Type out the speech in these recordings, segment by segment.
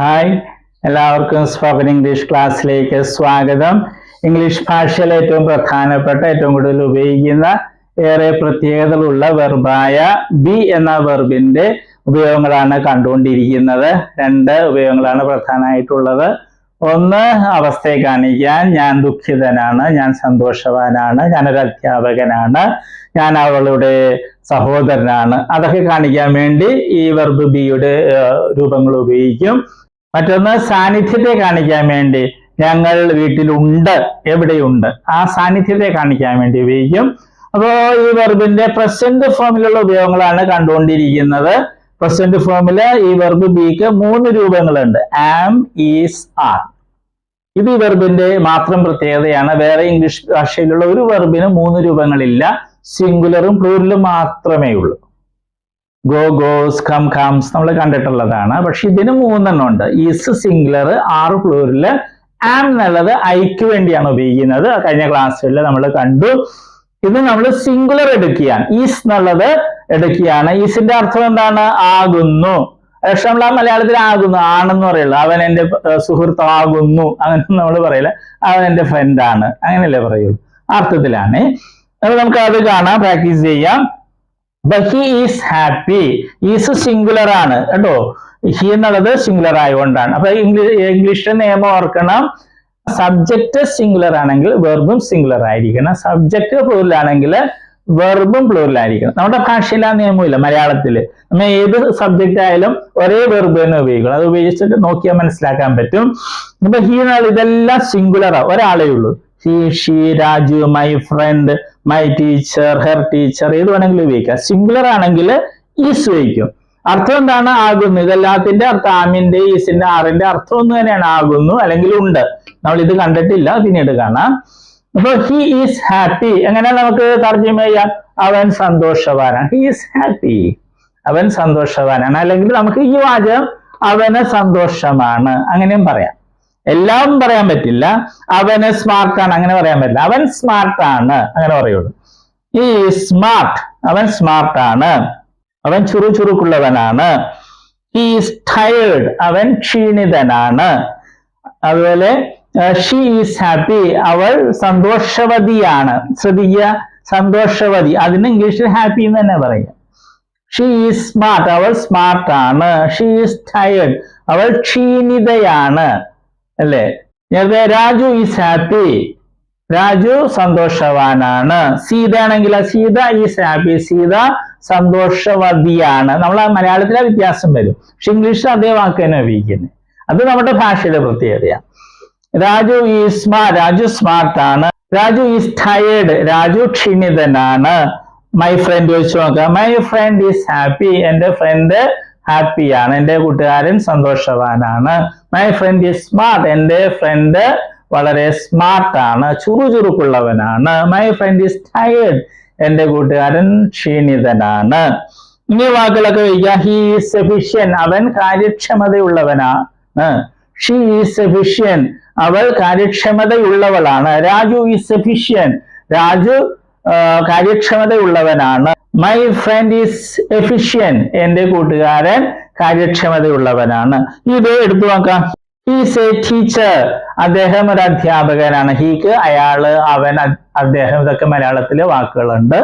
Hi എല്ലാവർക്കും spoken English ക്ലാസ്സിലേക്ക് സ്വാഗതം. ഇംഗ്ലീഷ് ഭാഷയിൽ ഏറ്റവും പ്രധാനപ്പെട്ട ഏറ്റവും കൂടുതൽ ഉപയോഗിക്കുന്ന ഏറെ പ്രത്യേകതകളുള്ള വെർബായ ബി എന്ന വെർബിന്റെ ഉപയോഗങ്ങളാണ് കണ്ടുകൊണ്ടിരിക്കുന്നത്. രണ്ട് ഉപയോഗങ്ങളാണ് പ്രധാനമായിട്ടുള്ളത്. ഒന്ന് അവസ്ഥയെ കാണിക്കാൻ. ഞാൻ ദുഃഖിതനാണ് ഞാൻ സന്തോഷവാനാണ് ഞാനൊരു അധ്യാപകനാണ് ഞാൻ അവളുടെ സഹോദരനാണ്. അതൊക്കെ കാണിക്കാൻ വേണ്ടി ഈ വെർബ് ബിയുടെ രൂപങ്ങൾ ഉപയോഗിക്കും. മറ്റൊന്ന് സാന്നിധ്യത്തെ കാണിക്കാൻ വേണ്ടി. ഞങ്ങൾ വീട്ടിലുണ്ട് എവിടെയുണ്ട്. ആ സാന്നിധ്യത്തെ കാണിക്കാൻ വേണ്ടി ഉപയോഗിക്കും. അപ്പോൾ ഈ വെർബിന്റെ പ്രസന്റ് ഫോമിലുള്ള ഉപയോഗങ്ങളാണ് കണ്ടുകൊണ്ടിരിക്കുന്നത്. പ്രസന്റ് ഫോമിൽ ഈ വെർബ് ബിക്ക് മൂന്ന് രൂപങ്ങളുണ്ട്. ആം ഈസ് ആർ ഇത് ഈ വെർബിന്റെ മാത്രം പ്രത്യേകതയാണ്. വേറെ ഇംഗ്ലീഷ് ഭാഷയിലുള്ള ഒരു വെർബിന് മൂന്ന് രൂപങ്ങളില്ല. സിംഗുലറും പ്ലൂരലും മാത്രമേ ഉള്ളൂ. ഗോ ഗോസ് കം കംസ് നമ്മൾ കണ്ടിട്ടുള്ളതാണ്. പക്ഷെ ഇതിന് മൂന്നെണ്ണം ഉണ്ട്. ഈസ് സിംഗുലർ ആറ് പ്ലൂരിൽ ആം എന്നുള്ളത് ഐക്ക് വേണ്ടിയാണ് ഉപയോഗിക്കുന്നത്. കഴിഞ്ഞ ക്ലാസ്സുകളിൽ നമ്മൾ കണ്ടു. ഇത് നമ്മൾ സിംഗുലർ എടുക്കുകയാണ്. ഈസ് എന്നുള്ളത് എടുക്കുകയാണ്. ഈസിന്റെ അർത്ഥം എന്താണ്? ആകുന്നു. പക്ഷെ നമ്മൾ ആ മലയാളത്തിൽ ആകുന്നു. ആണെന്ന് പറയുള്ളൂ. അവൻ എന്റെ സുഹൃത്താകുന്നു. അങ്ങനെ നമ്മൾ പറയില്ല. അവൻ എന്റെ ഫ്രണ്ടാണ് അങ്ങനെയല്ലേ പറയുള്ളൂ. അർത്ഥത്തിലാണ്. അപ്പൊ നമുക്ക് അത് കാണാം പ്രാക്ടീസ് ചെയ്യാം. He is happy is singular ആണ്. കേട്ടോ ഹി എന്നുള്ളത് സിംഗുലർ ആയതുകൊണ്ടാണ്. അപ്പൊ ഇംഗ്ലീഷ് ഇംഗ്ലീഷിലെ നിയമം ഓർക്കണം. സബ്ജക്റ്റ് സിംഗുലർ ആണെങ്കിൽ വെർബും സിംഗുലർ ആയിരിക്കണം. സബ്ജക്റ്റ് പ്ലൂരിലാണെങ്കിൽ വെർബും പ്ലൂരിലായിരിക്കണം നമ്മുടെ ഭാഷയിൽ ആ നിയമമില്ല മലയാളത്തിൽ നമ്മൾ ഏത് സബ്ജക്റ്റ് ആയാലും ഒരേ വെർബ് തന്നെ ഉപയോഗിക്കണം. അത് ഉപയോഗിച്ചിട്ട് നോക്കിയാൽ മനസ്സിലാക്കാൻ പറ്റും. ഇപ്പൊ ഹി ഇതെല്ലാം സിംഗുലറാണ് ഒരാളേ ഉള്ളൂ. He she Raju my friend my teacher her teacher ഏത് വേണമെങ്കിലും ഉപയോഗിക്കാം. സിംഗുലർ ആണെങ്കിൽ ഈസ് ഉപയോഗിക്കും. അർത്ഥം എന്താണ്? ആകുന്നു. ഇതെല്ലാത്തിന്റെ അർത്ഥം ആമിന്റെ ഈസിന്റെ ആറിന്റെ അർത്ഥം ഒന്ന് തന്നെയാണ്. ആകുന്നു അല്ലെങ്കിൽ ഉണ്ട്. നമ്മൾ ഇത് കണ്ടിട്ടില്ല. പിന്നീട് കാണാം. അപ്പൊ ഹി ഈസ് ഹാപ്പി എങ്ങനെ നമുക്ക് തർജമ ചെയ്യാം? അവൻ സന്തോഷവാനാണ്. ഹി ഈസ് ഹാപ്പി അവൻ സന്തോഷവാനാണ്. അല്ലെങ്കിൽ നമുക്ക് ഈ വാചകം അവന് സന്തോഷമാണ്. അങ്ങനെയും പറയാം. എല്ലാം പറയാൻ പറ്റില്ല. അവന് സ്മാർട്ടാണ് അങ്ങനെ പറയാൻ പറ്റില്ല. അവൻ സ്മാർട്ടാണ് അങ്ങനെ പറയുള്ളൂ. ഈ സ്മാർട്ട് അവൻ സ്മാർട്ടാണ് അവൻ ചുറുചുറുക്കുള്ളവനാണ് ഈസ് ടയേർഡ് അവൻ ക്ഷീണിതനാണ്. അതുപോലെ ഷീ ഈസ് ഹാപ്പി അവൾ സന്തോഷവതിയാണ്. ശ്രദ്ധിക്കുക സന്തോഷവതി. അതിന് ഇംഗ്ലീഷിൽ ഹാപ്പി എന്ന് തന്നെ പറയുക ഷീ ഈസ് സ്മാർട്ട് അവൾ സ്മാർട്ടാണ് ഷീ ഈസ് ടയേർഡ് അവൾ ക്ഷീണിതയാണ്. അല്ലേ? നേരത്തെ രാജു ഈസ് ഹാപ്പി രാജു സന്തോഷവാനാണ്. സീത ആണെങ്കിൽ സീത ഈസ് ഹാപ്പി സീത സന്തോഷവതിയാണ്. നമ്മൾ മലയാളത്തിലെ വ്യത്യാസം വരും. പക്ഷെ ഇംഗ്ലീഷിൽ അതേ വാക്ക് തന്നെ ഉപയോഗിക്കുന്നത് അത് നമ്മുടെ ഭാഷയുടെ പ്രത്യേകതയാണ് Raju is smart Raju smart ആണ്. രാജു ഈസ് ടയേർഡ് രാജു ക്ഷീണിതനാണ്. മൈ ഫ്രണ്ട് ചോദിച്ചു നോക്കാം. മൈ ഫ്രണ്ട് ഈസ് ഹാപ്പി എന്റെ ഫ്രണ്ട് ഹാപ്പിയാണ്. എന്റെ കൂട്ടുകാരൻ സന്തോഷവാനാണ്. മൈ ഫ്രണ്ട് ഈസ് സ്മാർട്ട് എന്റെ ഫ്രണ്ട് വളരെ സ്മാർട്ടാണ് ചുറുചുറുക്കുള്ളവനാണ്. മൈ ഫ്രണ്ട് ഈസ് ടയേർഡ് എന്റെ കൂട്ടുകാരൻ ക്ഷീണിതനാണ്. ഇനി വാക്കുകളൊക്കെ വയ്ക്കുക. ഹി ഈസ് എഫിഷ്യൻ അവൻ കാര്യക്ഷമതയുള്ളവനാണ്. ഷീ ഈസ് എഫിഷ്യൻ അവൾ കാര്യക്ഷമതയുള്ളവളാണ്. രാജു ഈസ് എഫിഷ്യൻ രാജു കാര്യക്ഷമതയുള്ളവനാണ്. മൈ ഫ്രണ്ട് ഈസ് എഫിഷ്യൻ എന്റെ കൂട്ടുകാരൻ കാര്യക്ഷമതയുള്ളവനാണ്. ഇത് എടുത്തു നോക്കാം. ഈസ് എ ടീച്ചർ അദ്ദേഹം ഒരു അധ്യാപകനാണ്. ഹീക്ക് അയാൾ അവൻ അദ്ദേഹം ഇതൊക്കെ മലയാളത്തിലെ വാക്കുകളുണ്ട്.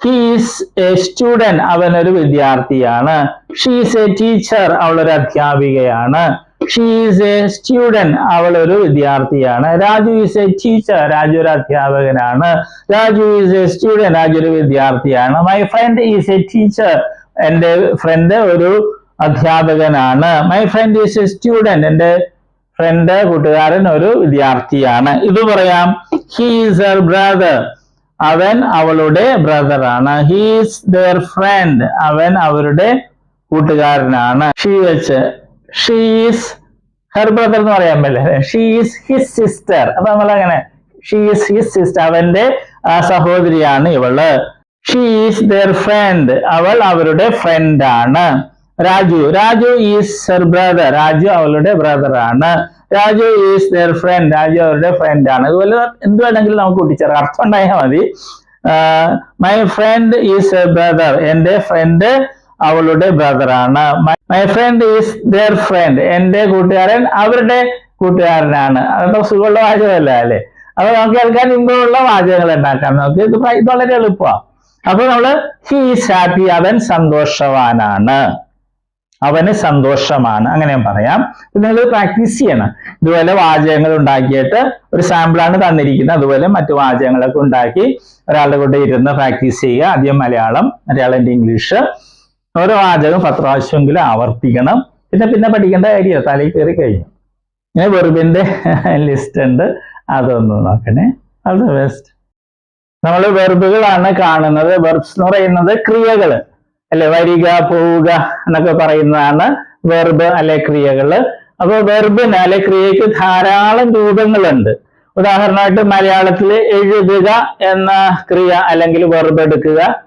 ഹീസ് എ സ്റ്റുഡന്റ് അവൻ ഒരു വിദ്യാർത്ഥിയാണ്. ഷീസ് എ ടീച്ചർ അവളൊരു അധ്യാപികയാണ്. ഷീസ് എ സ്റ്റുഡന്റ് അവൾ ഒരു വിദ്യാർത്ഥിയാണ്. Raju is a teacher Raju ഒരു അധ്യാപകനാണ്. Raju is a student Raju ഒരു വിദ്യാർത്ഥിയാണ്. My friend is a teacher എന്റെ ഫ്രണ്ട് ഒരു അധ്യാപകനാണ്. My friend is a student എന്റെ ഫ്രണ്ട് കൂട്ടുകാരൻ ഒരു വിദ്യാർത്ഥിയാണ്. ഇത് പറയാം. ഹീസ് എർ ബ്രദർ അവൻ അവളുടെ ബ്രദറാണ് ഹീസ് ദർ ഫ്രണ്ട് അവൻ അവരുടെ കൂട്ടുകാരനാണ്. ഷീ വെച്ച് ഷീസ് ഹെർ ബ്രദർ എന്ന് പറയാൻ പറ്റില്ല. ഷീസ് ഹിസ് സിസ്റ്റർ അപ്പൊ നമ്മൾ അങ്ങനെ ഷീസ് ഹിസ് സിസ്റ്റർ അവന്റെ സഹോദരിയാണ് ഇവൾ. ഷീസ് ദർ ഫ്രണ്ട് അവൾ അവരുടെ ഫ്രണ്ട് ആണ്. Raju Raju is her brother Raju അവളുടെ ബ്രദർ ആണ്. Raju is their friend Raju അവരുടെ ഫ്രണ്ട് ആണ്. അതുപോലെ എന്ത് വേണമെങ്കിലും നമുക്ക് കൂട്ടിച്ചേർക്കാം. അർത്ഥം ഉണ്ടായാൽ മതി. My friend is a brother എന്റെ ഫ്രണ്ട് അവളുടെ ബ്രദറാണ് my friend is their friend എന്റെ കൂട്ടുകാരൻ അവരുടെ കൂട്ടുകാരനാണ്. അതൊക്കെ സുഖമുള്ള വാചകമല്ല അല്ലേ? അപ്പൊ നമുക്ക് കേൾക്കാൻ ഇമ്പമുള്ള വാചകങ്ങൾ ഉണ്ടാക്കാം. നമുക്ക് ഇത് വളരെ എളുപ്പമാണ് അപ്പൊ നമ്മൾ ഹി ഈസ് ഹാപ്പി അവൻ സന്തോഷവാനാണ്. അവന് സന്തോഷമാണ്. അങ്ങനെ പറയാം. നിങ്ങൾ പ്രാക്ടീസ് ചെയ്യണം. ഇതുപോലെ വാചകങ്ങൾ ഉണ്ടാക്കിയിട്ട് ഒരു സാമ്പിളാണ് തന്നിരിക്കുന്നത്. അതുപോലെ മറ്റു വാചകങ്ങളൊക്കെ ഉണ്ടാക്കി ഒരാളുടെ കൂടെ ഇരുന്ന് പ്രാക്ടീസ് ചെയ്യുക. ആദ്യം മലയാളം മലയാളം ഇംഗ്ലീഷ് ഓരോ വാചകം പത്ത് പ്രാവശ്യമെങ്കിലും ആവർത്തിക്കണം. പിന്നെ പിന്നെ പഠിക്കേണ്ട കാര്യമില്ല. തലയിൽ കയറി കഴിഞ്ഞു. ഇങ്ങനെ വെറുബിന്റെ ലിസ്റ്റ് ഉണ്ട്. അതൊന്ന് നോക്കണേ. ദ ബെസ്റ്റ് നമ്മൾ വെർബുകളാണ് കാണുന്നത്. വെർബ്സ് എന്ന് പറയുന്നത് ക്രിയകൾ. അല്ലെ? വരിക പോവുക എന്നൊക്കെ പറയുന്നതാണ് വെർബ് അല്ലെ ക്രിയകൾ അപ്പോൾ വെർബിന് അല്ലെ ക്രിയക്ക് ധാരാളം രൂപങ്ങളുണ്ട്. ഉദാഹരണമായിട്ട് മലയാളത്തിൽ എഴുതുക എന്ന ക്രിയ അല്ലെങ്കിൽ വെർബ് എടുക്കുക.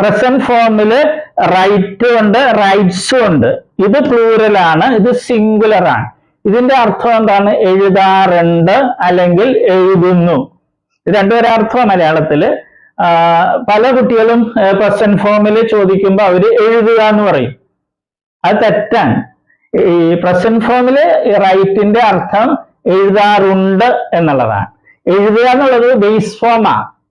പ്രസന്റ് ഫോമിൽ റൈറ്റും ഉണ്ട് റൈറ്റ്സും ഉണ്ട്. ഇത് പ്ലൂറൽ ആണ് ഇത് സിംഗുലർ ആണ്. ഇതിന്റെ അർത്ഥം എന്താണ്? എഴുതാറുണ്ട് അല്ലെങ്കിൽ എഴുതുന്നു. ഇത് രണ്ടുപേരെ അർത്ഥം മലയാളത്തിൽ. ആ, പല കുട്ടികളും പ്രസന്റ് ഫോമിൽ ചോദിക്കുമ്പോൾ അവർ എഴുതുക എന്ന് പറയും. അത് തെറ്റാണ്. ഈ പ്രസന്റ് ഫോമിൽ റൈറ്റിന്റെ അർത്ഥം എഴുതാറുണ്ട് എന്നുള്ളതാണ്. എഴുതുക എന്നുള്ളത് ബേസ് ഫോമാ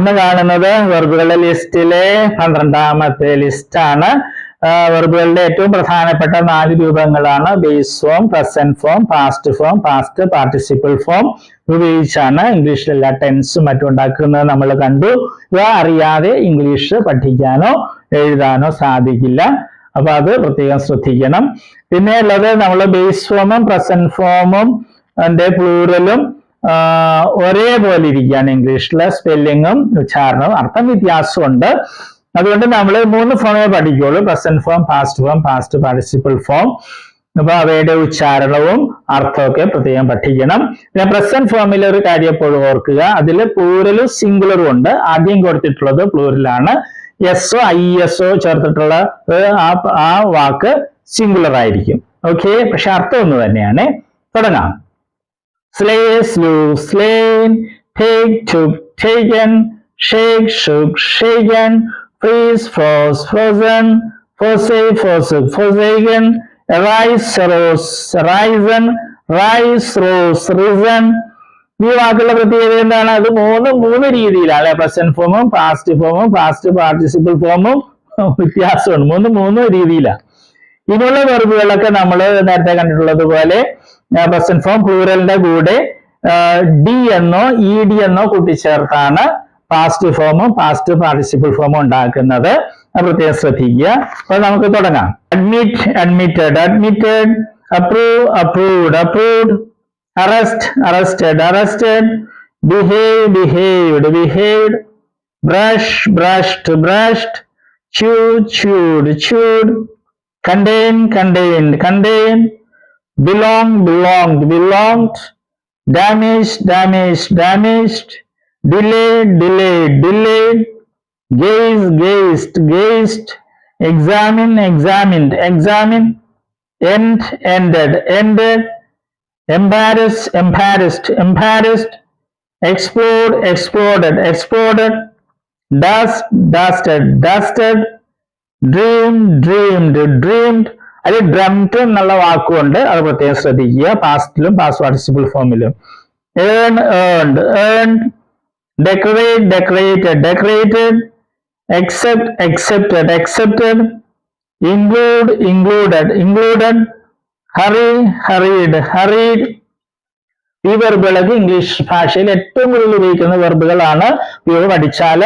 ഇന്ന് കാണുന്നത് വെർബുകളുടെ ലിസ്റ്റിലെ പന്ത്രണ്ടാമത്തെ ലിസ്റ്റാണ് വെർബുകളുടെ ഏറ്റവും പ്രധാനപ്പെട്ട നാല് രൂപങ്ങളാണ്. Base form present form past form past participle form ഉപയോഗിച്ചാണ് ഇംഗ്ലീഷിൽ എല്ലാ ടെൻസും മറ്റും ഉണ്ടാക്കുന്നത് നമ്മൾ കണ്ടു. ഇവ അറിയാതെ ഇംഗ്ലീഷ് പഠിക്കാനോ എഴുതാനോ സാധിക്കില്ല. അപ്പൊ അത് പ്രത്യേകം ശ്രദ്ധിക്കണം. പിന്നെ ഉള്ളത് നമ്മൾ ബേസ് ഫോമും പ്രസന്റ് ഫോമും പ്ലൂറലും ഒരേപോലെ ഇരിക്കുകയാണ് ഇംഗ്ലീഷിലെ സ്പെല്ലിങ്ങും ഉച്ചാരണവും. അർത്ഥം വ്യത്യാസമുണ്ട്. അതുകൊണ്ട് നമ്മൾ മൂന്ന് ഫോമേ പഠിക്കുകയുള്ളൂ present form past form past participle form അപ്പൊ അവയുടെ ഉച്ചാരണവും അർത്ഥമൊക്കെ പ്രത്യേകം പഠിക്കണം. പിന്നെ പ്രസന്റ് ഫോമിൽ ഒരു കാര്യം എപ്പോഴും ഓർക്കുക. അതിൽ പ്ലൂറലും സിംഗുലറും ഉണ്ട്. ആദ്യം കൊടുത്തിട്ടുള്ളത് പ്ലൂറലാണ് S O I S O ചേർത്തിട്ടുള്ള ആ വാക്ക് സിംഗുലർ ആയിരിക്കും. ഓക്കെ പക്ഷെ അർത്ഥം ഒന്ന് തന്നെയാണ്. തുടങ്ങാം. Slay slew, slain, take, took taken. Shake shook shaken. Freeze froze frozen. Forsake forsook forsaken. Arise rose arisen, rise rose risen. ഈ വാക്കുള്ള പ്രത്യേകത എന്താണ്? അത് മൂന്ന് മൂന്ന് രീതിയിലാണ്. പ്രസന്റ് ഫോമും പാസ്റ്റ് ഫോമും പാസ്റ്റ് പാർട്ടിസിപ്പിൾ ഫോമും വ്യത്യാസമുണ്ട്. മൂന്ന് മൂന്ന് രീതിയിലാണ്. ഇനിയുള്ള വെറുപ്പുകളൊക്കെ നമ്മൾ നേരത്തെ കണ്ടിട്ടുള്ളത് പോലെ പ്രസന്റ് ഫോം പ്ലൂറലിന്റെ കൂടെ ഡി എന്നോ ഇ ഡി എന്നോ കൂട്ടിച്ചേർത്താണ് പാസ്റ്റ് ഫോമും പാസ്റ്റ് പാർട്ടിസിപ്പിൾ ഫോമും ഉണ്ടാക്കുന്നത്. പ്രത്യേകം ശ്രദ്ധിക്കുക. അപ്പൊ നമുക്ക് തുടങ്ങാം. Admit admitted admitted approve approved approved arrest arrested arrested behave behaved behaved brush brushed brushed chew chewed chewed contain contained contained belong, belonged, belonged, damaged, damaged, damaged, delayed, delayed, delayed, gaze, gazed, gazed, examine, examined, examine, end, ended, ended, embarrass, embarrassed, embarrassed, explored exploded, exploded, dust, dusted, dusted, dream, dreamed, dreamed അതിൽ ഡ്രംറ്റ് എന്നുള്ള വാക്കുകൊണ്ട് അത് പ്രത്യേകം ശ്രദ്ധിക്കുക. പാസ്റ്റിലും past participle ഫോമിലും earn earned earned decorate decorated decorated accept accepted. Accepted include included. Included hurry hurried. Hurried. ഈ വെർബുകളൊക്കെ English ഭാഷയിൽ ഏറ്റവും കൂടുതൽ ഉപയോഗിക്കുന്ന വെർബുകളാണ് ഇവ പഠിച്ചാൽ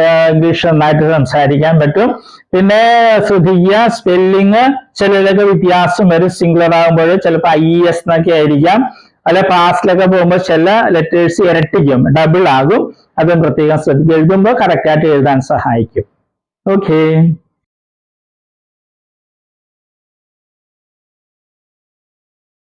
ഇംഗ്ലീഷ് നന്നായിട്ട് സംസാരിക്കാൻ പറ്റും. പിന്നെ ശ്രദ്ധിക്കുക സ്പെല്ലിങ് ചിലതൊക്കെ വ്യത്യാസം വരും. സിംഗുലർ ആകുമ്പോൾ ചിലപ്പോൾ ഐ എസ് എന്നൊക്കെ ആയിരിക്കാം. അല്ലെ പാസ്റ്റിലൊക്കെ പോകുമ്പോൾ ചില ലെറ്റേഴ്സ് ഇരട്ടിക്കും ഡബിൾ ആകും. അതും പ്രത്യേകം ശ്രദ്ധിക്കുക. എഴുതുമ്പോൾ കറക്റ്റായിട്ട് എഴുതാൻ സഹായിക്കും. ഓക്കേ